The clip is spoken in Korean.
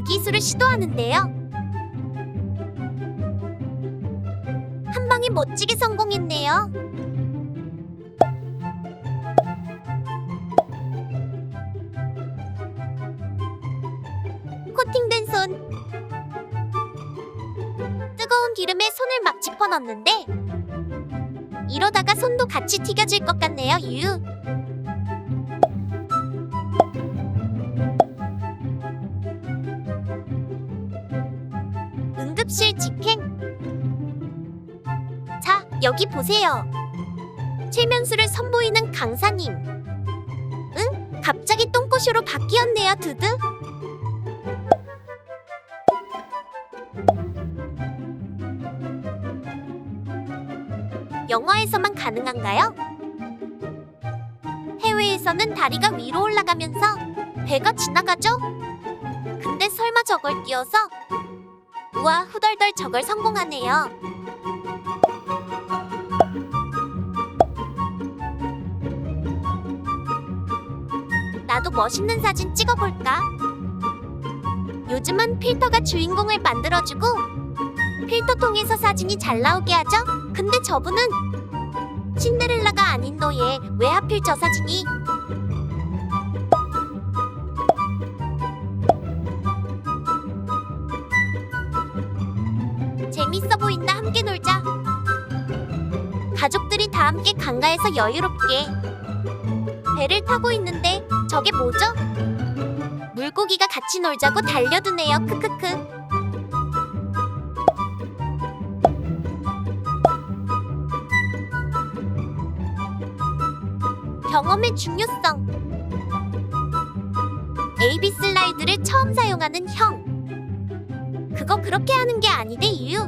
그 기술을 시도하는데요. 한 방에 멋지게 성공했네요. 코팅된 손. 뜨거운 기름에 손을 막 집어넣는데 이러다가 손도 같이 튀겨질 것 같네요. 유. 응급실 직행. 자, 여기 보세요. 최면수를 선보이는 강사님. 응? 갑자기 똥꼬쇼로 바뀌었네요, 두두. 영화에서만 가능한가요? 해외에서는 다리가 위로 올라가면서 배가 지나가죠? 근데 설마 저걸 띄어서? 우와 후덜덜 저걸 성공하네요. 나도 멋있는 사진 찍어볼까? 요즘은 필터가 주인공을 만들어주고 필터 통해서 사진이 잘 나오게 하죠? 근데 저분은 신데렐라가 아닌 너에 왜 하필 저 사진이? 재밌어 보인다 함께 놀자. 가족들이 다 함께 강가에서 여유롭게 배를 타고 있는데 저게 뭐죠? 물고기가 같이 놀자고 달려드네요. 크크크. 경험의 중요성. AB 슬라이드를 처음 사용하는 형. 그거 그렇게 하는 게 아니대 이유.